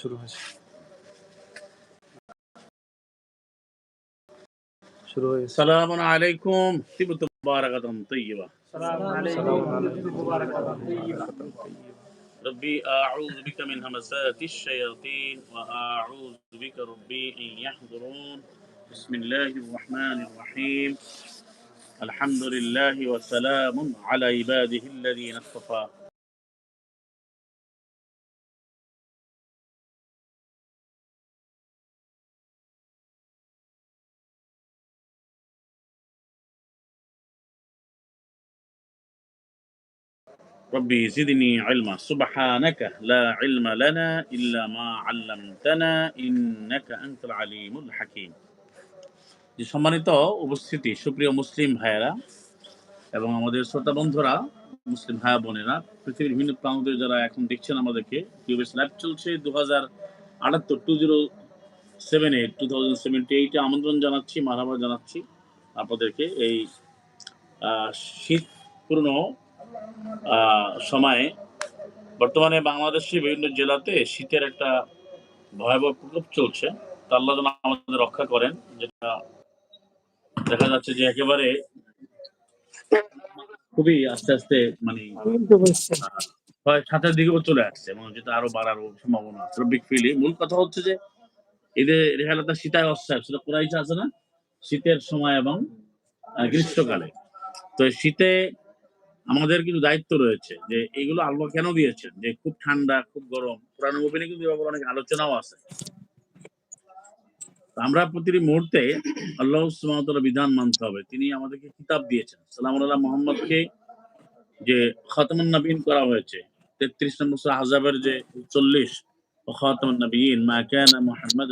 শুরু হয়েছে শুরু হয়ে গেছে السلام عليكم طيبة مباركة طيبة ربي أعوذ بك من همزات الشياطين وأعوذ بك ربي أن يحضرون بسم الله الرحمن الرحيم الحمد لله وسلام على عباده الذين اصطفى ربي زدني علما سبحانك لا علم لنا إلا ما علمتنا إنك أنت العليم الحكيم যে সম্মানিত উপস্থিতি সুপ্রিয় মুসলিম ভাইয়েরা এবং আমাদের শ্রোতা বন্ধুরা মুসলিম ভাই বোনেরা পৃথিবীর বিভিন্ন প্রান্তে যারা এখন দেখছেন আমাদেরকে টিউবিএস লাইভ চলছে দু হাজার আটাত্তর two zero seven eight two thousand seventy এইটে আমন্ত্রণ জানাচ্ছি মারাবা জানাচ্ছি আপনাদেরকে এই আহ, শীতপূর্ণ আহ, সময়ে বর্তমানে বাংলাদেশের বিভিন্ন জেলাতে শীতের একটা ভয়াবহ প্রকোপ চলছে। তা আল্লাহ যেন আমাদের রক্ষা করেন, যেটা দেখা যাচ্ছে যে একেবারে খুবই আস্তে আস্তে মানে হয় সাতের দিকেও চলে আসছে, এবং যেটা আরও বাড়ারও সম্ভাবনা আছে। বিগ ফিলি, মূল কথা হচ্ছে যে এদের রেহালাতা শীতায় অস্থায় সেটা কোরাইশে আছে না, শীতের সময় এবং গ্রীষ্মকালে। তো শীতে আমাদের কিন্তু দায়িত্ব রয়েছে যে এগুলো আল্লাহ কেন দিয়েছেন? যে খুব ঠান্ডা, খুব গরম। পুরানো মুভি নিয়ে কিন্তু ব্যাপারে অনেক আলোচনাও আছে। আমরা প্রতিটি মুহূর্তে আল্লাহ সুমাতার বিধান মানতে হবে। তিনি আমাদেরকে কিতাব দিয়েছেন। সালাম আল্লাহ মোহাম্মদকে যে খতমান্নবীন করা হয়েছে। তেত্রিশ নম্বর হাজাবের যে চল্লিশ খতমান্নবীন মা কানা মুহাম্মাদ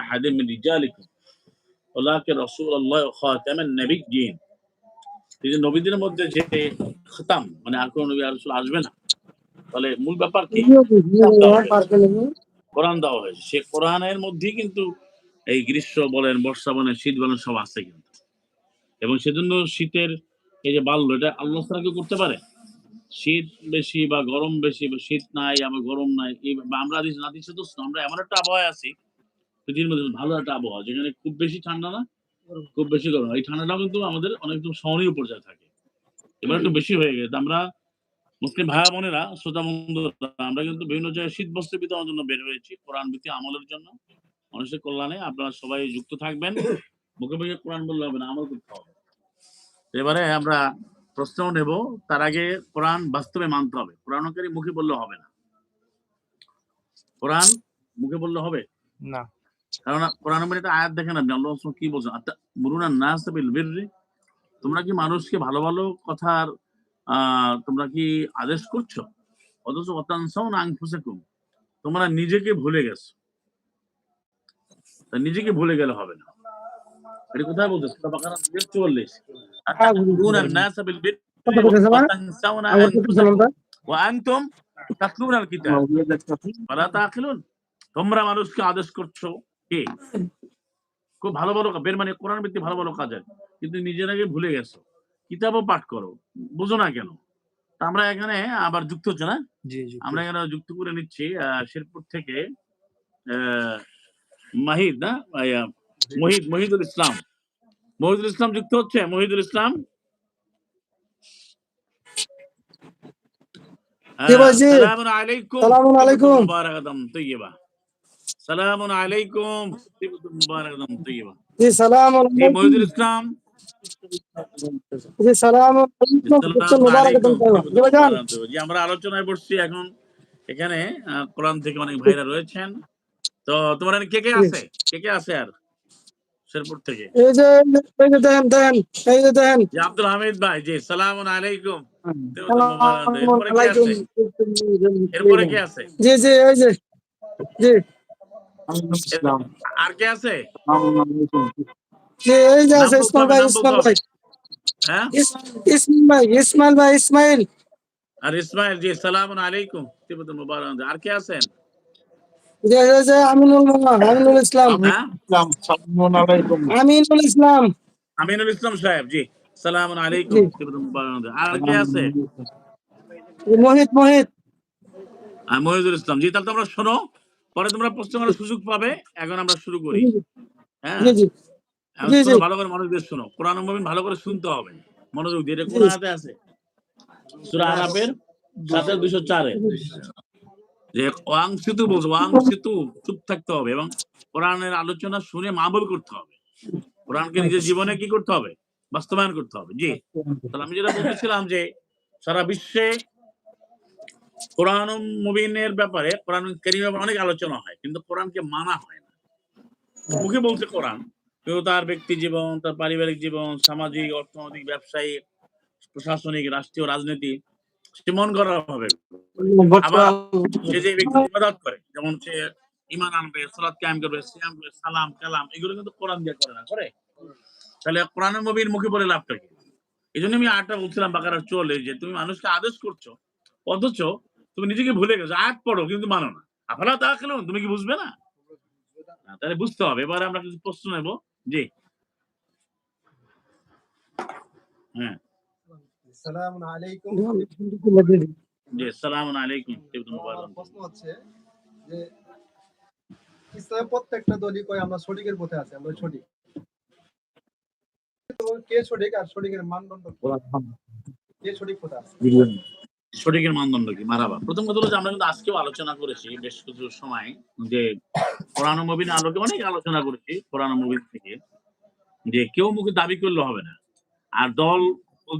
আহাদিম রিজালিকুম। ওলাকে রসুল আল্লাহ খতমান নবী যে নবীদের মধ্যে যে খতাম মানে আর কোন নবী আলোচনা আসবে না তাহলে মূল ব্যাপার কি? কোরআন দেওয়া হয়েছে। সে কোরআনের মধ্যেই কিন্তু এই গ্রীষ্ম বলেন বর্ষা বলেন শীত বলেন সব আছে কিন্তু। এবং সেজন্য শীতের এই যে বাল্য এটা আল্লাহ তারা কেউ করতে পারে? শীত বেশি বা গরম বেশি বা শীত নাই আবার গরম নাই এই আমরা দিচ্ছি না দিচ্ছি তো আমরা এমন একটা আবহাওয়া আছি পৃথিবীর মধ্যে ভালো একটা আবহাওয়া যেখানে খুব বেশি ঠান্ডা না খুব বেশি গরম এই ঠান্ডাটাও কিন্তু আমাদের অনেক সহনীয় পর্যায়ে থাকে। এবার একটু বেশি হয়ে গেছে। আমরা মুসলিম ভাই বোনেরা, শ্রোতা বন্ধুরা, আমরা কিন্তু বিভিন্ন জায়গায় শীত বস্ত্র বিতরণের জন্য বের হয়েছি, কোরআন ভিত্তি আমলের জন্য। মানুষের কল্যাণে আপনারা সবাই যুক্ত থাকবেন। মুখে মুখে কোরআন বললে হবে না, আমল করতে হবে। এবারে আমরা প্রশ্ন নেব, তার আগে কোরআন বাস্তবে মানতে হবে। কোরআনকারী মুখে বললে হবে না। কোরআন মুখে বললে হবে? না। কারণ কোরআন মানে একটা আয়াত দেখেন আপনি আল্লাহ কি বলছেন? আত্মা মুরুনা নাস বিল বিররি। তোমরা কি মানুষকে ভালো ভালো কথার তোমরা কি আদেশ করছ? অথচ অতানসাউন আনফুসাকুম তোমরা নিজেকে ভুলে গেছো। নিজেকে ভুলে গেলে হবে না। এটা কোথায় বলছে সূরা বাকারা 44 আতামুরুনা নাস বিল বিররি। ওয়াতানসাউনা আনফুসাকুম। ওয়া আনতুম তাতলুনা আল কিতাব। ওয়ালা তাআকিলুন তোমরা মানুষকে আদেশ করছ। কি? খুব ভালো ভালো কাজ, বের মানে কোরআন ভিত্তিক ভালো ভালো কাজের কিন্তু নিজের আগে ভুলে গেছো। কিতাবও পাঠ করো। বুঝো না কেন? আমরা এখানে আবার যুক্ত হচ্ছে না? আমরা এখানে যুক্ত করে নিচ্ছি শেরপুর থেকে মাহিদ না? মহিদ মহিদুল ইসলাম। মহিদুল ইসলাম যুক্ত হচ্ছে? মহিদুল ইসলাম? জি আলাইকুম। মুবারাকাতাম তাইয়্যিবা সালামুন আলাইকুম তিবতুম মুবারাকাতাম তাইয়্যিবা জি সালাম জি মহিদুল ইসলাম জি সালাম মুবারাকাতুন জি ভাইজান জি আমরা আলোচনায় বসছি এখন। এখানে আহ, কোরআন থেকে অনেক ভাইরা রয়েছেন। তো তোমার এখানে কে কে আছে? কে কে আছে আর? শেরপুর থেকে। এই যে এই যে দেন দেন এই যে দেন। জি আব্দুল হামিদ ভাই জি সালামুন আলাইকুম। সালাম এরপরে কে আলাইকুম। আছে এরপরে কে আছে? জি জি এই যে জি। আর কে আছে? এই যে আছে ইসমাইল ভাই ইসমাইল ভাই। ইস- ইসমাইল ভাই ইসমাইল ভাই ইসমাইল। আর ইসমাইল জি সালামুন আলাইকুম। তিবতুম মুবারাক। আর কে আছেন? জি আমিনুল ইসলাম। আমিনুল ইসলাম আমিনুল ইসলাম। সাহেব জি সালামুন আলাইকুম আর কে আছে? মোহিত মোহিত। মহিদুল ইসলাম। জি তাহলে তোমরা শোনো। পরে তোমরা প্রশ্ন করার সুযোগ পাবে। এখন আমরা শুরু করি। হ্যাঁ? ভালো করে মনোযোগ শোনো। কোরআন মুবিন ভালো করে শুনতে হবে। মনোযোগ দিয়ে। কোন আয়াতে আছে? সূরা আরাফের দুশো চারে। যে ওয়াং সিতু বলছে ওয়াং সিতু চুপ থাকতে হবে এবং কোরআনের আলোচনা শুনে মাবল করতে হবে। কোরআনকে নিজের জীবনে কি করতে হবে? বাস্তবায়ন করতে হবে। জি। তাহলে আমি যেটা বলতেছিলাম যে সারা বিশ্বে কোরআন মুবিনের ব্যাপারে, কোরআন ব্যাপারে অনেক আলোচনা হয়, কিন্তু কোরআনকে মানা হয় না। মুখে বলছে কোরআন কেউ তার ব্যক্তি জীবন, তার পারিবারিক জীবন, সামাজিক, অর্থনৈতিক, ব্যবসায়িক, প্রশাসনিক, রাষ্ট্রীয় রাজনীতি, সে করা হবে সে যে ব্যক্তি ইবাদত করে, যেমন সে ইমান আনবে, সালাত কায়েম করবে, সিয়াম করবে, সালাম, কালাম, এগুলো কিন্তু কোরআন দিয়ে করে না, করে? তাহলে কোরআনের নবীর মুখে বলে লাভটা কি এই জন্য আমি আটটা বলছিলাম বাকারার চলে, যে তুমি মানুষকে আদেশ করছ, অথচ তুমি নিজেকে ভুলে গেছো আয়াত পড়ো কিন্তু মানো না। আফালা তা খেলো তুমি কি বুঝবে না? তাহলে বুঝতে হবে। এবারে আমরা কিছু প্রশ্ন নেব। জি। হ্যাঁ। সালাম আলাইকুম। জি আসসালামু আলাইকুম। ইবনে আমার মুবারক। প্রশ্ন হচ্ছে যে ইসলামের প্রত্যেকটা দলই কয় আমরা সঠিকের পথে আছি আমরা সঠিক? কে সঠিক আর সঠিকের মানদণ্ড কে? সঠিক পথে আছে? সঠিকের মানদণ্ড কি? মারাবা। প্রথম কথা হলো যে, আমরা কিন্তু আজকেও আলোচনা করেছি বেশ কিছু সময় যে, কোরআন মুবিন আলোকে অনেক আলোচনা করেছি, কোরআন মুবিন থেকে, যে কেউ মুখে দাবি করলে হবে না। আর দল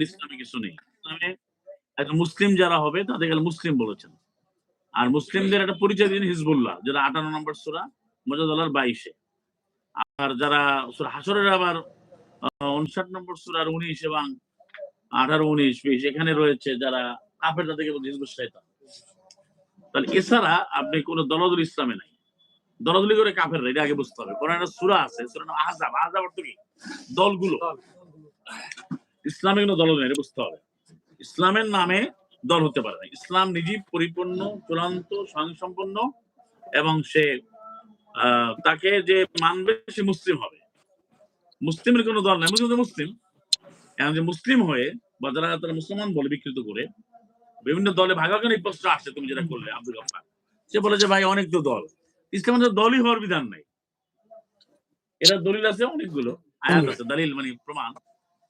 ইসলামে কিছু নেই। ইসলামে একজন মুসলিম যারা হবে, তাদের গেলে মুসলিম বলেছেন। আর মুসলিমদের একটা পরিচয় দিন হিজবুল্লাহ, যেটা আটান্ন নম্বর সুরা মজাদুল্লাহর বাইশে। আর যারা সুরা হাসরের আবার উনষাট নম্বর সুরার উনিশ এবং আঠারো, উনিশ, বিশ, এখানে রয়েছে যারা কাফের তাদেরকে বলছে হিজবুত শয়তান তাহলে এছাড়া আপনি কোন দলদল ইসলামে নাই। দলদলি করে কাফের এটা আগে বুঝতে হবে। কোরআন সুরা আছে, সুরা নাম আহজাব। আহজাব অর্থ কি? দলগুলো। ইসলামে কোনো দল নেই বুঝতে হবে। ইসলামের নামে দল হতে পারে না। ইসলাম নিজেই পরিপূর্ণ, চূড়ান্ত, স্বয়ংসম্পন্ন এবং সে তাকে যে মানবে সে মুসলিম হবে। মুসলিমের কোনো দল নাই। মুসলিম মুসলিম। এখন যে মুসলিম হয়ে বা যারা তারা মুসলমান বলে বিকৃত করে বিভিন্ন দলে ভাগাভাগি এই প্রশ্ন আসছে তুমি যেটা করলে, আব্দুল গফার। সে বলে যে, ভাই, অনেক তো দল। ইসলামের দলই হওয়ার বিধান নাই। এরা দলিল আছে, অনেকগুলো, আয়াত আছে, দলিল মানে প্রমাণ।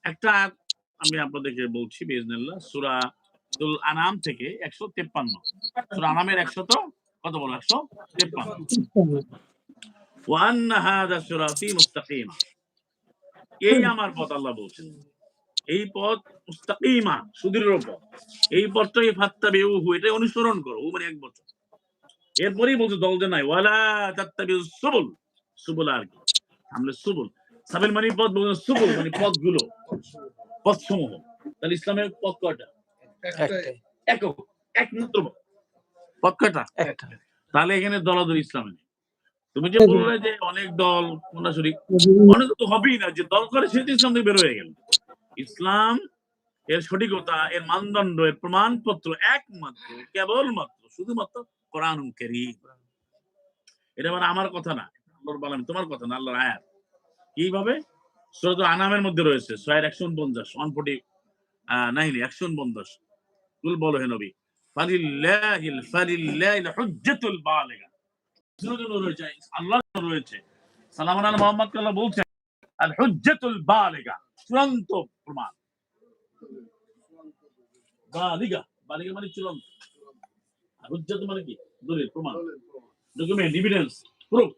একটা আয়াত আমি আপনাদেরকে বলছি বিজনেল্লাহ সুরা দুল আনাম থেকে একশো তেপ্পান্ন। সুরা আনামের তো কত বলো, একশো তেপ্পান্ন? ওয়ান হাদা সুরাতি মুস্তাকিমা। এই আমার পথ আল্লাহ বলছেন। এই পথ মুস্তাকিমা সুদৃঢ় পথ। এই পথটাই ফাত্তা বেউহু এটা অনুসরণ করো ও মানে এক বছর। এরপরেই বলছে দল যে নাই ওয়ালা তাত্তাবি সুবুল। সুবুল আর কি? আমরা সুবুল। সাবিল মানে পথ বলছেন সুবুল মানে পথগুলো পথ সমূহ তাহলে ইসলামের পথ কয়টা। একক একমাত্র পথ। কয়টা? তাহলে এখানে দলাদল ইসলামে নেই। তুমি যে বললে যে অনেক দল কোনটা অনেক তো হবেই না যে দল করে সেটি ইসলাম থেকে বের হয়ে গেল। ইসলাম এর সঠিকতা, এর মানদণ্ড, এর প্রমাণপত্র একমাত্র, কেবলমাত্র, শুধুমাত্র কোরআন কারীম। এটা মানে আমার কথা না আল্লাহর তোমার কথা না, আল্লাহর আয়াত। কীভাবে? সূরাতুল আনামের মধ্যে রয়েছে, ছয়ের একশো উনপঞ্চাশ ওয়ান ফোর্টি নাইন, একশো উনপঞ্চাশ। তুল বলো হে নবী, ফালিল্লাহিল ফালিল্লাহিল হুজ্জাতুল বালিগা। রয়েছে, আল্লাহর জন্য রয়েছে। সালাম আলা মুহাম্মদ আল্লাহ বলছেন, আল হুজ্জাতুল বালিগা। চূড়ান্ত প্রমাণ। বালিগা বালিগা মানে চূড়ান্ত। আর হুজ্জাত মানে কি? দলিল, প্রমাণ। ডকুমেন্ট এভিডেন্স প্রুফ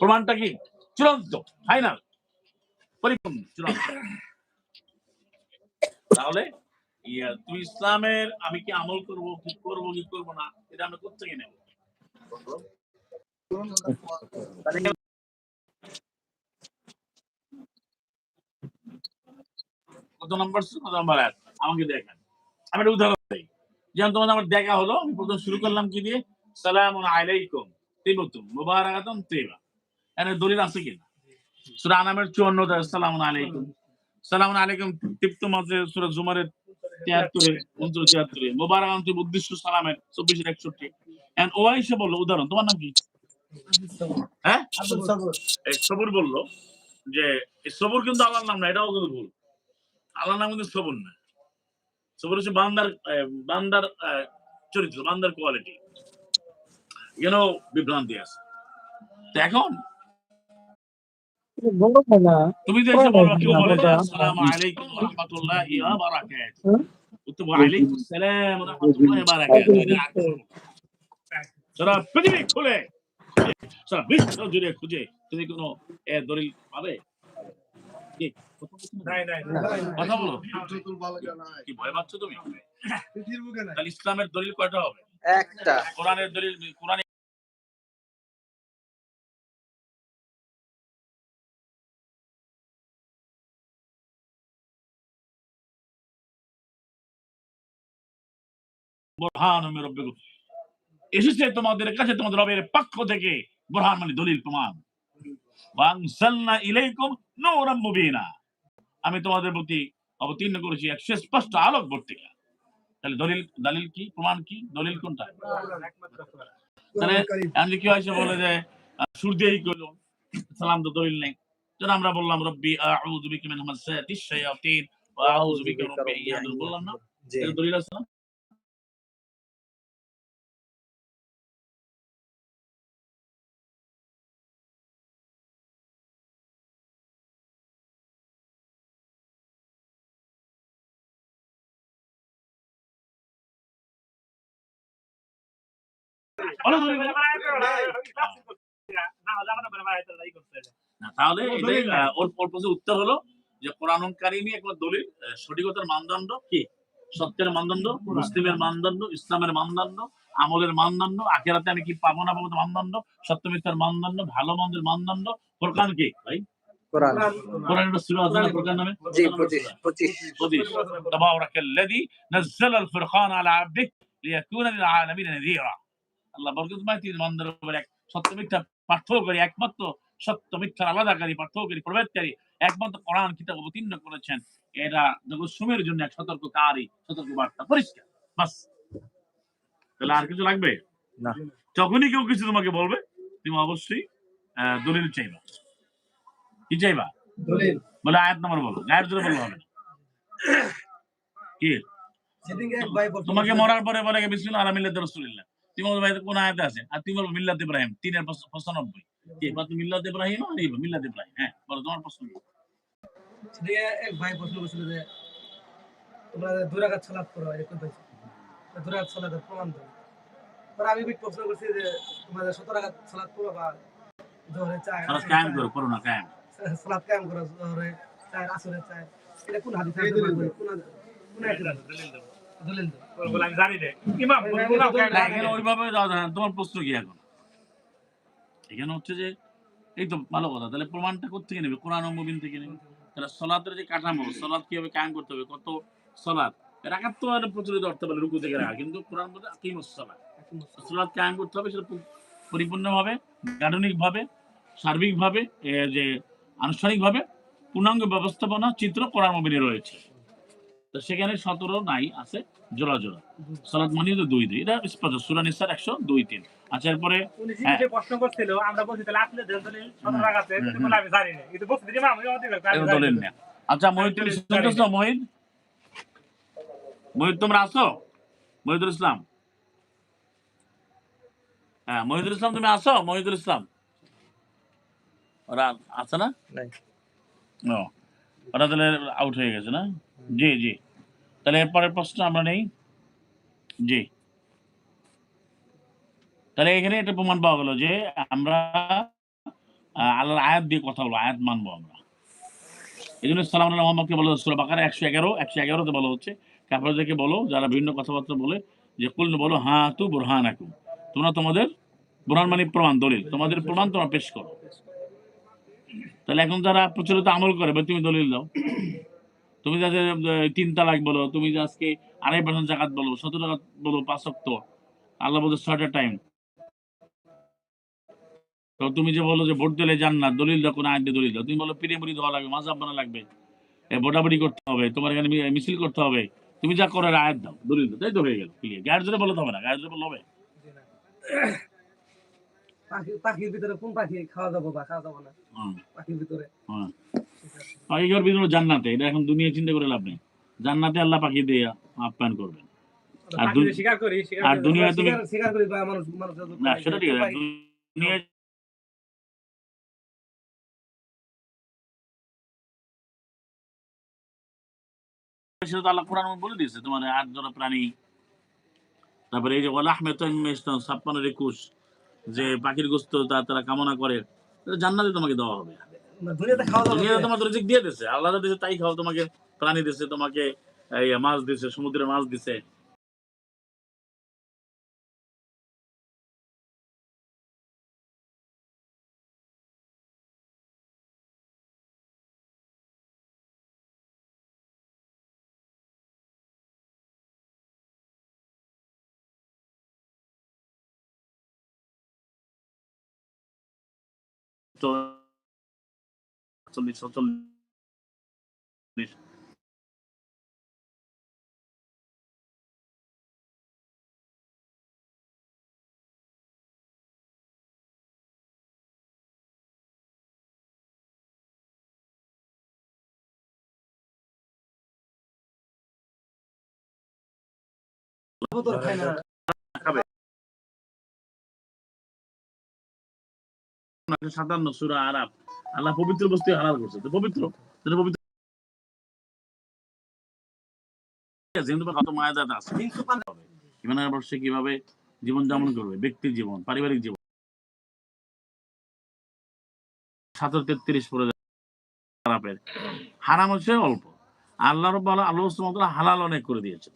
প্রমাণটা কি? চূড়ান্ত ফাইনাল পরিপূর্ণ, চূড়ান্ত। তাহলে তুই ইসলামের, আমি কি আমল করব, কি করব কি করব না, এটা আমরা কোথেকে নেব? নম্বর কত নম্বর এক আমাকে দেখেন। আমি একটা উদাহরণ দিই। যেমন তোমাদের আমার দেখা হলো আমি প্রথম শুরু করলাম কি দিয়ে? সালাম আলাইকুম তিবতুম মুবারাকাতুম তিবা। এখানে দলিল আছে কিনা সূরা আনামের 54 সালাম আলাইকুম। সালাম আলাইকুম তিপ্তুম আছে সূরা জুমারের 73 29 73 মুবারাকাতুম তিব উদ্দেশ্য সালামের 24 এর 61 এন্ড ওয়াই সে বলল উদাহরণ তোমার নাম কি? হ্যাঁ? সবুর বলল যে সবুর কিন্তু আল্লাহর নাম না এটাও কিন্তু ভুল। আল্লাহর নাম কিন্তু সবুর না। সবুর হচ্ছে বান্দার বান্দার চরিত্র, বান্দার কোয়ালিটি এখানেও বিভ্রান্তি আছে? এখন জুড়ে খুঁজে, তুমি কোনো, এ, দলিল পাবে? কথা বলো। কি ভয় পাচ্ছ তুমি? পৃথিবীর বুকে নাই। তাহলে ইসলামের দলিল কয়টা হবে? একটা। কোরআনের দলিল কোরআন এসেছে তোমাদের কাছে তোমাদের রবের পক্ষ থেকে বোরহান মানে দলিল প্রমাণ। আমি তোমাদের প্রতি অবতীর্ণ করেছি এক সুস্পষ্ট আলোক বর্তিকা। তাহলে দলিল দলিল কি? প্রমাণ কি? দলিল কোনটা? তাহলে আমি কি হয়েছে বলে যে আহ, সুর করল সালাম তো দলিল নেই। যেন আমরা বললাম রব্বি আউযু বিকা মিন হামাসাতিশ শায়াতিন ওয়া আউযু বিকা রব্বি ইয়াহদুন বললাম না? দলিল আছে না? তাহলে এটাই আহ, ওর ওর প্রশ্নের উত্তর হলো যে কোরআন কারিমি একবার দলিল আহ, সঠিকতার মানদণ্ড কি সত্যের মানদণ্ড মুসলিমের মানদণ্ড ইসলামের মানদণ্ড আমলের মানদণ্ড আখেরাতে আমি কি পাবো না পাবো তার মানদণ্ড সত্য মিথ্যার মানদণ্ড ভালো মন্দের মানদণ্ড ফোরকান কি ভাই কোরআন কোরআন একটা সূরা আছে না ফোরকান নামে জি পঁচিশ পঁচিশ পঁচিশ تبارك الذي نزل الفرقان على عبده ليكون للعالمين نذيرا আল্লাহ বরকতময় তিনি মন্দির উপর এক সত্য মিথ্যা পার্থক্যকারী একমাত্র সত্য মিথ্যার আলাদাকারী পার্থক্যকারী প্রভেদকারী একমাত্র কোরআন কিতাব অবতীর্ণ করেছেন। এরা জগৎ সুমের জন্য এক সতর্ককারী সতর্ক বার্তা পরিষ্কার। বাস। তাহলে আর কিছু লাগবে? না। যখনই কেউ কিছু তোমাকে বলবে তুমি অবশ্যই আহ, দলিল চাইবা। কি চাইবা? দলিল। বলে আয়াত নম্বর বলো। গায়ের জোরে বললে হবে না। কি? তোমাকে মরার পরে বলে বিসমিল্লাহ আলা মিল্লাতি রাসূলিল্লাহ। তুমি বলবে ভাই কোন আয়াতে আছে? আর তুমি বলবে মিল্লাত ইব্রাহিম তিনের পঁচ- পঁচানব্বই। কি? এবার তুমি মিল্লাত ইব্রাহিম আর এই মিল্লাত ইব্রাহিম হ্যাঁ বলো তোমার প্রশ্ন কি? এক ভাই প্রশ্ন করছিল যে তোমরা যে দুই রাকাত সালাত করো এরকম পাইছো দুই রাকাত সালাতের প্রমাণ দাও। পরে আমি বিট প্রশ্ন করছি যে তোমরা যে সতেরো রাকাত সালাত করো বা জোহরে চায় সালাত কায়েম করো করো না কায়েম। সালাত কায়েম করো জোহরে চায় আসরে চায় এটা কোন হাদিসে কোন কোন একটা দলিল দাও দলিল দাও না, এখানে ওইভাবে যাওয়া তোমার প্রশ্ন কি এখন? এখানে হচ্ছে যে এই তো ভালো কথা। তাহলে প্রমাণটা কোথেকে নেবে? কোরআন ও মুবিন থেকে নেবে। তাহলে সলাতের যে কাঠামো সলাৎ কীভাবে কায়েম করতে হবে? কত সলাৎ? রাখাত তো আর প্রচলিত অর্থ বলে রুকু থেকে রাখা কিন্তু কোরআন বলতে আকিমুস সালাত সালাত কায়েম করতে হবে সেটা পরিপূর্ণভাবে গাঠনিকভাবে সার্বিকভাবে যে আনুষ্ঠানিকভাবে পূর্ণাঙ্গ ব্যবস্থাপনা চিত্র কোরআন মুবিনে রয়েছে। তো সেখানে সতেরো নাই আছে জোড়া জোড়া। সালাত মানে তো দুই দুই এটা স্পষ্ট সুরা নিসার একশো দুই তিন। আচ্ছা এরপরে উনি হ্যাঁ। প্রশ্ন করছিল আমরা বলছি তাহলে আপনি আমি জানি না। কিন্তু বলছি আমি অধিক এটা আচ্ছা মহিদ তুমি শুনতেছো মহিদ মহিদ তোমরা আসো? মহিদুল ইসলাম? হ্যাঁ মহিদুল ইসলাম তুমি আসো? মহিদুল ইসলাম? ওরা আছে না? ও ওরা তাহলে আউট হয়ে গেছে না? জি জি। তাহলে এরপরের প্রশ্ন আমরা নেই? জি। তাহলে এখানে একটা প্রমাণ পাওয়া গেল যে আমরা আল্লাহর আয়াত দিয়ে কথা বলব, আয়াত মানবো আমরা। এই জন্য সালাম মোহাম্মদকে বলা হচ্ছে বাকার একশো এগারো, একশো এগারোতে বলা হচ্ছে। কাপড়দেরকে বলো, যারা বিভিন্ন কথাবার্তা বলে, যে কুল বলো হ্যাঁ তু বুরহান আকুম তোমরা তোমাদের বুরহান মানে প্রমাণ, দলিল। তোমাদের প্রমাণ তোমরা পেশ করো। তাহলে এখন যারা প্রচলিত আমল করে, বা তুমি দলিল দাও। তুমি যাদের তিন তালাক বলো, তুমি যে আজকে আড়াই পার্সেন্ট জাকাত বলো, সতেরো টাকা বলো পাঁচ অক্ট আল্লাহ বলতে ছয়টা টাইম তো তুমি যে বলো যে ভোট দিলে যান না দলিল কোন আইন দিয়ে দলিল তুমি বলো পিড়ে দেওয়া লাগবে মাজাব বানা লাগবে। ভোটাভুটি করতে হবে, তোমার এখানে মিছিল করতে হবে। তুমি যা করো আয়াত দাও, দলিল তাই তো হয়ে গেল ক্লিয়ার গায়ের জোরে বলতে হবে না গায়ের জোরে বললে হবে পাখি পাখির ভিতরে কোন পাখি খাওয়া যাব বা খাওয়া যাব না? পাখির ভিতরে। হুম। এই ঘর ভিতরে জান্নাতে এটা এখন দুনিয়া চিন্তা করে লাভ নেই। জান্নাতে আল্লাহ পাখি দিয়ে আপ্যায়ন করবেন। আর স্বীকার করি আর করি। দুনিয়ায় তুমি স্বীকার- করি বা মানুষ মানুষ না সেটা ঠিক আছে দুনিয়ায় সেটা আল্লাহ কোরআন বলে দিয়েছে তোমার আট জোড়া প্রাণী। তারপরে এই যে ওয়াল আহমেদ ছাপ্পান্ন একুশ। যে পাখির গোস্ত তা তারা কামনা করে জান্নাতে তোমাকে দেওয়া হবে। তোমার রিজিক দিয়ে দিছে আল্লাহ যা দিয়েছে তাই খাও তোমাকে প্রাণী দিছে তোমাকে মাছ দিছে সমুদ্রে মাছ দিছে তো চল্লিশ চল্লিশ কবুতর না সাতান্ন সুরা আরাব আল্লাহ পবিত্র বস্তু করছে। তো পবিত্র? পবিত্র কীভাবে জীবন যাপন করবে? ব্যক্তির জীবন, পারিবারিক জীবন। হারাম হচ্ছে অল্প। আল্লাহ হালাল অনেক করে দিয়েছে।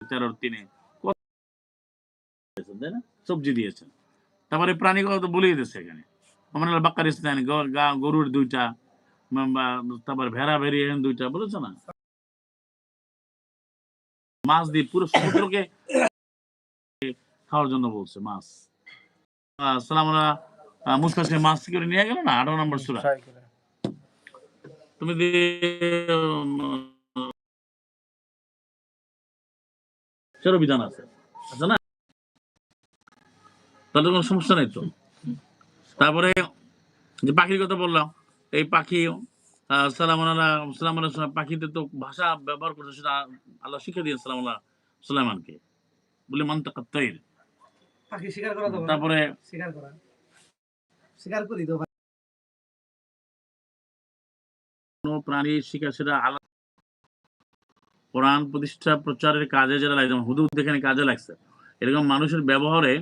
তেরোর তিনে তাই না? সবজি দিয়েছেন। তারপরে প্রাণী কথা তো বলেই দিচ্ছে এখানে। আমার বাক্কার ইসলাম গরুর দুইটা তারপর ভেড়া ভেড়ি এরকম দুইটা বলেছে না? মাছ দিয়ে পুরো সমুদ্রকে খাওয়ার জন্য বলছে মাছ। আহ, সালাম মুস্তাসে মাছ করে নিয়ে গেল না? আঠারো নম্বর সুরা। তুমি বিধান আছে আছে না? তাহলে কোনো সমস্যা নেই তো। তারপরে যে পাখির কথা বললাম এই পাখি সালাম সালাম পাখিতে তো ভাষা ব্যবহার করছে সেটা আল্লাহ শিখে দিয়ে সালাম আল্লাহ সুলাইমানকে। বলে মান্তাকাত তৈর। পাখি শিকার করা তারপরে শিকার করা। শিকার করি তো কোনো প্রাণী শিকার সেটা আলাদা কোরআন প্রতিষ্ঠা প্রচারের কাজে যারা লাগছে হুদুদ এখানে কাজে লাগছে। এরকম মানুষের ব্যবহারে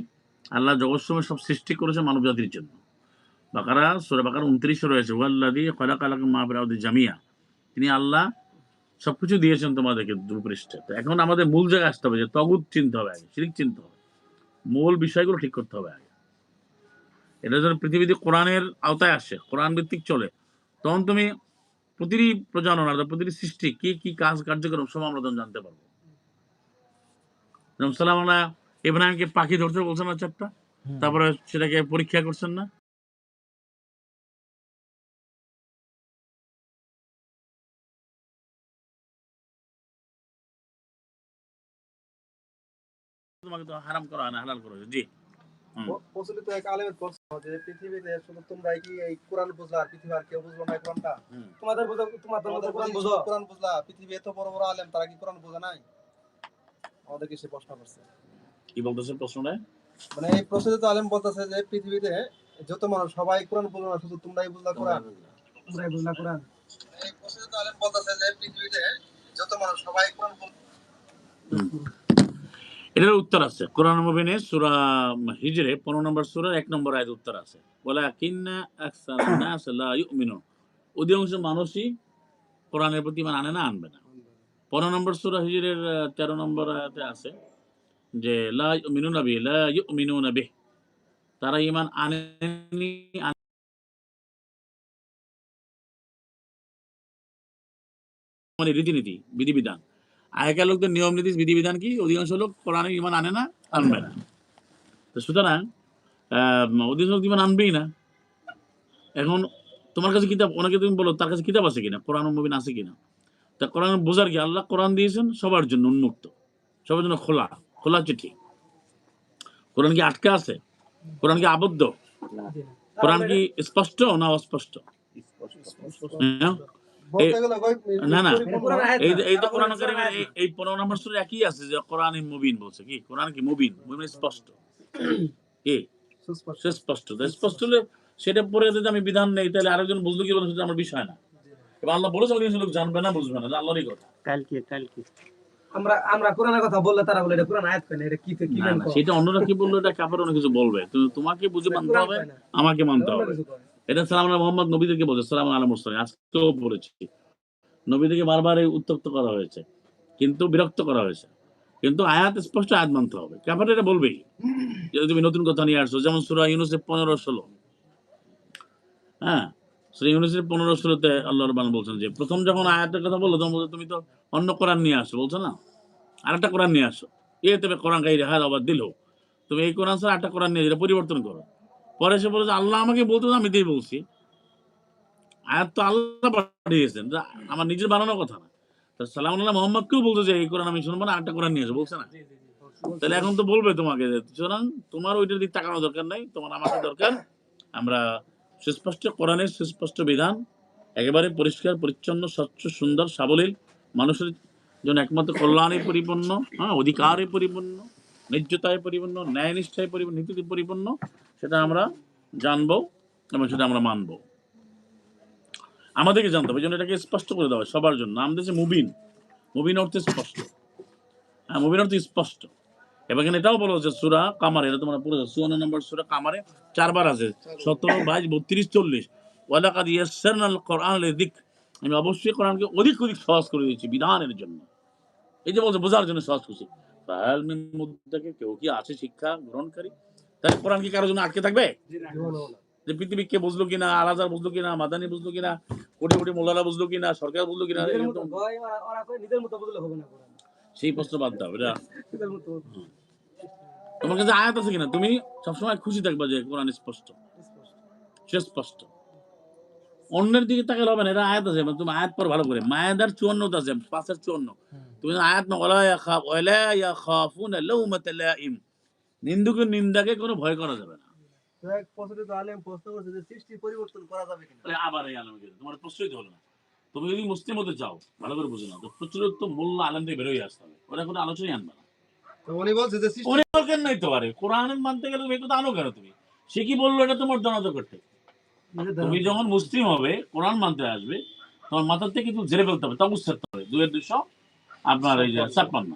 আল্লাহ জগৎসময় সব সৃষ্টি করেছে মানব জাতির জন্য। বাকারা, সুরা বাকার উনত্রিশে রয়েছে ওয়াল্লাদি খলাক আলাক মাহবুদি জামিয়া তিনি আল্লাহ সবকিছু দিয়েছেন তোমাদেরকে দুপৃষ্ঠে তো এখন আমাদের মূল জায়গায় আসতে হবে যে তগুদ চিনতে হবে আগে, শিরিক চিনতে হবে। মূল বিষয়গুলো ঠিক করতে হবে আগে। এটা যেন পৃথিবীতে কোরআনের আওতায় আসে কোরআন ভিত্তিক চলে। তখন তুমি প্রতিটি প্রজনন অর্থাৎ প্রতিটি সৃষ্টি কি কি কাজ কার্যক্রম সব আমরা তখন জানতে পারব। সালাম আল্লাহ ইব্রাহিমকে পাখি ধরতে বলছেন না চারটা। তারপরে সেটাকে পরীক্ষা করছেন না। তোমাকে তো হারাম করা হয় না হালাল করা জি। প্রচলিত এক আলেমের প্রশ্ন যে পৃথিবীতে শুধু তোমরাই কি এই কোরআন বুঝলা আর পৃথিবী আর কেউ বুঝলো না কোরআনটা? তোমাদের বোঝা তোমাদের কোরআন বুঝি। কোরআন বুঝলা পৃথিবী এত বড় বড় আলেম তারা কি কোরআন বোঝে নাই? আমাদেরকে সে প্রশ্ন করছে। কি বলতেছে প্রশ্নটা? মানে এই প্রচলিত আলেম বলতেছে যে পৃথিবীতে যত মানুষ সবাই কোরআন বুঝলো না শুধু তোমরাই বুঝলা কোরআন। তোমরাই বুঝলা কোরআন। এই প্রচলিত আলেম বলতেছে যে পৃথিবীতে যত মানুষ সবাই কোরআন এটার উত্তর আছে। কোরআন মুবিনে সূরা হিজরে 15 নম্বর সূরার 1 নম্বর আয়াত উত্তর আছে। বলা কিন্না আকসার নাস লা ইউমিনুন। অধিকাংশ মানুষই কোরআনের প্রতি ইমান আনে না আনবে না। 15 নম্বর সূরা হিজরের আহ, 13 নম্বর আয়াতে আছে যে, লা তারা ইমান আনেনি মানে রীতিনীতি, বিধিবিধান। আগেকার লোকদের নিয়ম নীতি, বিধিবিধান কি? অধিকাংশ লোক কোরআনের ইমান আনে না, আনবে না। তো সুতরাং অধিকাংশ লোক ইমান আনবেই না। এখন তোমার কাছে কিতাব, অনেকে তুমি বলো, তার কাছে কিতাব আছে কিনা? কোরআন মুবিন আছে কিনা? তা কোরআন বোঝার কি? আল্লাহ কোরআন দিয়েছেন, সবার জন্য উন্মুক্ত, সবার জন্য খোলা। খোলা চিঠি। কোরআন কি আটকে আছে? কোরআন কি আবদ্ধ? কোরআন কি স্পষ্ট না অস্পষ্ট? স্পষ্ট। স্পষ্ট। সেটা আমি বিধান নেই, তাহলে আরেকজন বুঝলো কি বলে আমার বিষয় না। এবার আল্লাহ বলেছে লোক জানবে না, বুঝবে না। আল্লাহরই কথা। আমরা আমরা কোরআনের কথা বললে তারা বলে এটা কোরআন আয়াত কয় না? এটা কি কি না না সেটা অন্যরা কি বলল এটা কাপড় অনেক কিছু বলবে। তো তোমাকে বুঝে মানতে হবে আমাকে মানতে হবে। এটা সালাম মোহাম্মদ নবীদেরকে বলছে সালাম আলা মুসলিম আজকেও পড়েছি নবীদেরকে বারবার উত্তপ্ত করা হয়েছে কিন্তু বিরক্ত করা হয়েছে। কিন্তু আয়াত স্পষ্ট আয়াত মানতে হবে। কাপড় এটা বলবেই। যদি তুমি নতুন কথা নিয়ে আসছো যেমন সুরা ইউনুসের পনেরো ষোলো। হ্যাঁ সুরা ইউনুসের পনেরো ষোলোতে আল্লাহ রবান বলছেন যে প্রথম যখন আয়াতের কথা বলল তখন বলছো তুমি তো অন্য কোরআন নিয়ে আসো বলছো না? আরেকটা কোরআন নিয়ে আসো। এ তবে কোরআন গাই রেহার আবার দিল তুমি এই কোরআন কোরআন নিয়ে পরিবর্তন করো। পরে সে বলেছে আল্লাহ আমাকে বলতো আমি দিয়ে বলছি। আয়াত তো আল্লাহ পাঠিয়েছেন আমার নিজের বানানো কথা না। তো সালাম আল্লাহ মোহাম্মদকেও বলতো যে এই কোরআন আমি শুনব না আরেকটা কোরআন নিয়ে এসো বলছে না? তাহলে এখন তো বলবে তোমাকে সুতরাং তোমার ওইটার দিক তাকানো দরকার নাই তোমার আমাকে দরকার আমরা সুস্পষ্ট কোরআনের সুস্পষ্ট বিধান, একেবারে পরিষ্কার, পরিচ্ছন্ন, স্বচ্ছ, সুন্দর, সাবলীল, মানুষের জন্য একমাত্র কল্যাণে পরিপূর্ণ হ্যাঁ অধিকারে পরিপূর্ণ, ন্যায্যতায় পরিপূর্ণ ন্যায়নিষ্ঠায় পরিপূর্ণ, নীতিতে পরিপূর্ণ, সেটা আমরা জানব এবং সেটা আমরা মানব। আমাদেরকে জানতে হবে জন্য এটাকে স্পষ্ট করে দেওয়া সবার জন্য। নাম দিয়েছে মুবিন। মুবিন অর্থে স্পষ্ট। হ্যাঁ মুবিন অর্থে স্পষ্ট। এবং এখানে এটাও বলো যে সুরা কামারে এটা তোমরা পড়ে চুয়ান্ন নম্বর সুরা কামারে চারবার আছে। সতেরো বাইশ বত্রিশ চল্লিশ। ওয়ালাকাদ কোরআন আমি অবশ্যই কোরআনকে অধিক অধিক সহজ করে দিয়েছি বিধানের জন্য। এই যে বলছে বোঝার জন্য সহজ করছি। মুদ্দাকির কেউ কি আছে শিক্ষা গ্রহণকারী? তাহলে কোরআন কি কারোর জন্য আটকে থাকবে? যে পৃথিবী কে বুঝলো কিনা আলাদার বুঝলো কিনা মাদানি বুঝলো কিনা কোটি কোটি মোল্লারা বুঝলো কিনা সরকার বুঝলো কিনা সেই প্রশ্ন বাদ দাও এটা তোমার কাছে আয়াত আছে কিনা? তুমি সবসময় খুশি থাকবা যে কোরআন স্পষ্ট। স্পষ্ট। অন্যের দিকে তাকালে হবে না এটা আয়াত আছে তুমি আয়াত পর ভালো করে। মায়াদার চুয়ান্ন আছে পাঁচের চুয়ান্ন। তুমি আয়াত না ওলা ইয়াখাফ ওয়ালা ইয়াখাফুন লাউমাতা লাইম। নিন্দুকের নিন্দাকে কোনো ভয় করা যাবে না। তো এক প্রচলিত আলেম প্রশ্ন করছে যে সৃষ্টি পরিবর্তন করা যাবে কিনা? তাহলে আবার এই আলমকে তোমার প্রশ্রয় হলো না। তুমি যদি মুসলিম হতে চাও ভালো করে বুঝে না তো প্রচলিত তো মূল্য আলম থেকে বেরোয় আসতে হবে। ওরা কোনো আলোচনাই আনবে না। উনি বলছে যে সৃষ্টি অনেক নাই তো পারে কোরআন মানতে গেলে তুমি এই আনো কেন তুমি? সে কি বলল এটা তোমার থেকে নিজের তুমি যখন মুসলিম হবে কোরআন মানতে আসবে তোমার মাথার থেকে কিন্তু জেরে ফেলতে হবে তাবুজ ছাড়তে হবে। দুয়ের দুশো আপনার এই যে ছাপ্পান্ন।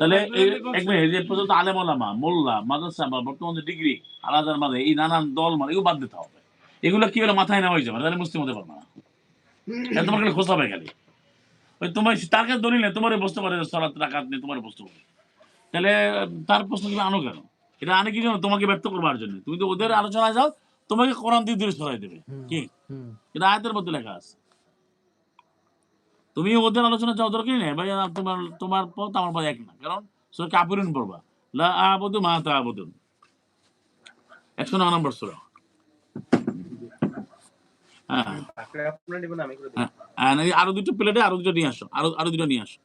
তাহলে এই এক মিনিট যে পর্যন্ত আলেম মোল্লা মাদ্রাসা বা বর্তমান ডিগ্রি আলাদার মাঝে এই নানান দল মানে এগুলো বাদ দিতে হবে। এগুলো কি হলে মাথায় নেওয়া হয়ে যাবে তাহলে মুসলিম হতে পারবে না। এটা তোমার খালি খোঁজ হবে খালি। ওই তোমার তার কাছে দলিল নেই তোমার বসতে পারে সরাত রাখাত নেই তোমার বসতে পারে তাহলে তার প্রশ্ন তুমি আনো কেন? এটা আনে কি জন্য? তোমাকে ব্যর্থ করবার জন্য। তুমি তো ওদের আলোচনায় যাও তোমাকে কোরআন দিয়ে দূরে সরাই দেবে। কি? এটা আয়াতের মধ্যে লেখা আছে। তুমি ওদের আলোচনা যাও দরকার নেই ভাই তোমার তোমার পথ আমার পথ এক না। কারণ সুরা কাপুরিন পড়বা। লা আবুদু মা তাআবুদুন একশো নয় নম্বর সুরা। হ্যাঁ। হ্যাঁ, আর এই আরও দুটো প্লেটে আরও দুটো নিয়ে আসো আরও আরও দুটো নিয়ে আসো।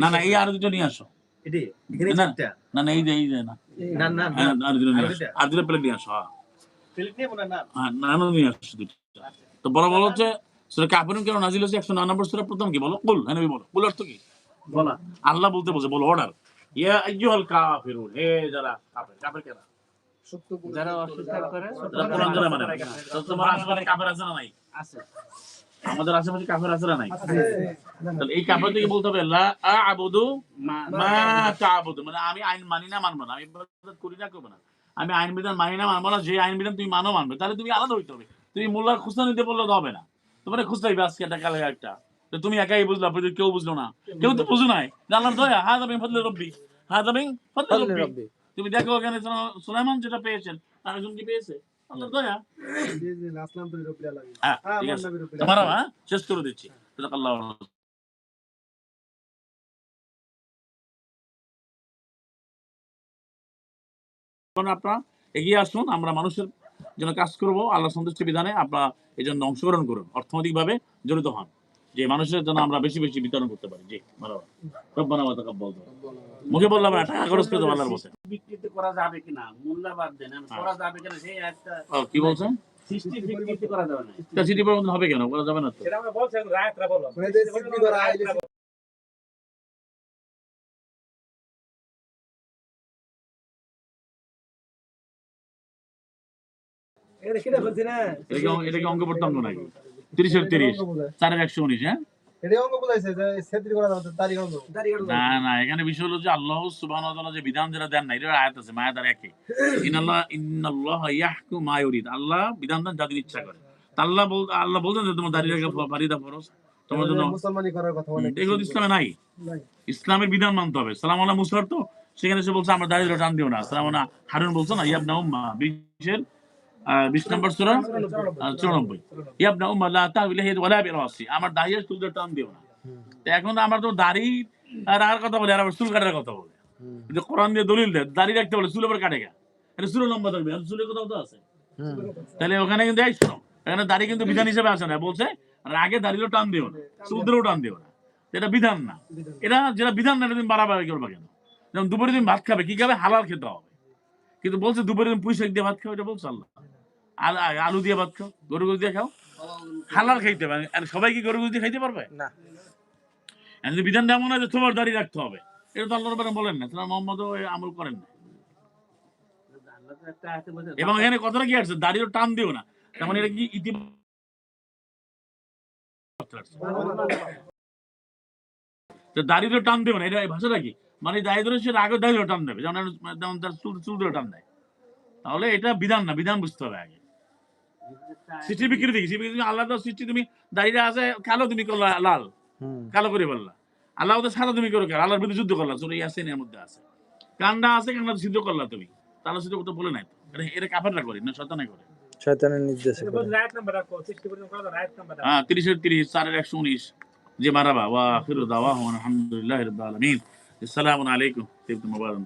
না না এই আরও দুটো নিয়ে আসো। না। না না এই যে এই যে না। না না আরও দুটো নিয়ে আসো। আর দুটো প্লেট নিয়ে আসো হ্যাঁ। হ্যাঁ নানও নিয়ে আসো দুটো তো বড় বড় হচ্ছে সুরা কাপুরিন কেন নাজিল হচ্ছে একশো নয় নম্বর সুরা প্রথম কি? বলো কুল হ্যাঁ বলো। কুল অর্থ কি? বলা। আল্লাহ বলতে বলছে বলো অর্ডার ইয়া আইয়ুহাল কাফিরুন হে যারা কাফের কাফের কেনা যারা অস্বীকার করে যারা কোরআন যারা মানে। তো তোমার আশেপাশে কাফের আছে না নাই? আছে। আমাদের আশেপাশে কাফের আছে না নাই? তাহলে এই কাফের থেকে বলতে হবে লা আবুদু মা তা'বুদু। মানে আমি আইন মানি না মানবো না। আমি ইবাদত করি না করব না। আমি আইন বিধান মানি না মানবো না। যে আইন বিধান তুমি মানো মানবে। তাহলে তুমি আলাদা হইতে হবে। তুমি মোল্লার খুঁজতে নিতে বললে তো হবে না। তোমার খুঁজতে হবে আজকে একটা কালে একটা। তো তুমি একাই বুঝলা কেউ বুঝলো না। কেউ তো বুঝো নাই। আল্লাহর দয়া হা যাবে ফদলে রব্বি। হা যাবে ফদলে রব্বি। তুমি দেখো ওখানে সুলাইমান যেটা পেয়েছেন আরেকজন কি পেয়েছে? হ্যাঁ হ্যাঁ, শেষ করে দিচ্ছি। আপনারা এগিয়ে আসুন আমরা মানুষের জন্য কাজ করব আল্লাহ সন্তুষ্টি বিধানে আপনারা এই জন্য অংশগ্রহণ করুন অর্থনৈতিকভাবে জড়িত হন। যে মানুষের জন্য আমরা বেশি বেশি বিতরণ করতে পারি। জি ভালো রব্বানা ওয়া তাকাব্বাল মুখে বললাম না টাকা খরচ করে দেবো বসে। বিকৃত করা যাবে কিনা মূল্য বাদ দেন করা যাবে কিনা সেই একটা কি বলছেন সিটি পরিবর্তন হবে কেন? করা যাবে না তো। এটা এটাকে অঙ্ক পড়তাম নাকি? তিরিশের তিরিশ। চারের একশো উনিশ হ্যাঁ? না না এখানে বিষয় হলো যে আল্লাহ সুবহান যে বিধান যেটা দেন না এটা আয়াত আছে মায়াত আর একে। ইনাল্লাহ ইন্নাল্লাহ ইয়াহকু মা ইউরিদ। আল্লাহ বিধান দেন যাদের ইচ্ছা করে আল্লাহ বল আল্লাহ বলতেন যে তোমার দাঁড়িয়ে রেখে বাড়িদা ফরজ। তোমার জন্য মুসলমানি করার কথা অনেক এগুলো ইসলামে নাই। ইসলামের বিধান মানতে হবে। সালাম আল্লাহ মুসার তো। সেখানে সে বলছে আমরা দাঁড়িয়ে টান দিও না। সালাম হারুন বলছো না ইয়াবনা উম্মা বিশের বিশ নম্বর সুরা চুরানব্বই। ইয়াবনা উম্মা লা তাহবিল হেদ ওয়ালা বিরাসি। আমার টান দিও না। তো এখন আমরা তো দাড়ি আর কথা বলে আর চুল কাটার কথা বলে। কিন্তু কোরআন দিয়ে দলিল দেয় দাড়ি রাখতে বলে চুল আবার কাটে গা। এটা চুল লম্বা থাকবে আর চুলের কথাও তো আছে। তাহলে ওখানে কিন্তু এই শোনো এখানে দাড়ি কিন্তু বিধান হিসেবে আসে না। বলছে আর আগে দাড়িও টান দিও না চুল দিলেও টান দিও না। এটা বিধান না। এটা যেটা বিধান না এটা তুমি বাড়াবাড়ি করবে কেন? যেমন দুপুরে তুমি ভাত খাবে কি খাবে? হালাল খেতে হবে। কিন্তু বলছে দুপুরে তুমি পুঁই শাক দিয়ে ভাত খাবে এটা বলছে আল্লাহ। আল- আলু দিয়ে ভাত খাও গরু গুজ দিয়ে খাও। হালাল খাইতে পারে আর সবাই কি গরু গুজ দিয়ে খাইতে পারবে? না। যদি বিধানটা এমন হয় যে তোমার দাড়ি রাখতে হবে। এটা তো আল্লাহর ব্যাপারে বলেন না তোমার মোহাম্মদ আমল করেন না। এবং এখানে কথাটা কি আসছে? দাড়িও টান দিও না। তার মানে এটা কি ইতি তো দাড়িও টান দেবে না। এটা ভাষাটা কি? মানে দাড়ি ধরে সে আগে দাড়িও টান দেবে। যেমন যেমন তার চুল চুল ধরে টান দেয়। তাহলে এটা বিধান না। বিধান বুঝতে হবে আগে। সৃষ্টি বিক্রি দেখি সৃষ্টি আল্লাহ তো সৃষ্টি তুমি দাড়িটা আছে কালো তুমি করলা লাল। কালো করে বললা। আল্লাহ তো সাদা তুমি করো কেন আল্লাহর বিরুদ্ধে যুদ্ধ করলা চলে আসেন এর মধ্যে আছে। কান্ডা আছে কান্ডা সিদ্ধ করলা তুমি। তাহলে সিদ্ধ করতে বলে নাই এটা কাফেররা করে না শতানে করে শয়তানের নির্দেশে হ্যাঁ তিরিশের তিরিশ চারের একশো উনিশ যে মারাবা ওয়া আখিরু দাওয়াহুম আলহামদুলিল্লাহি আলামিন। আসসালামু আলাইকুম। তিবতুম মুবারাকুম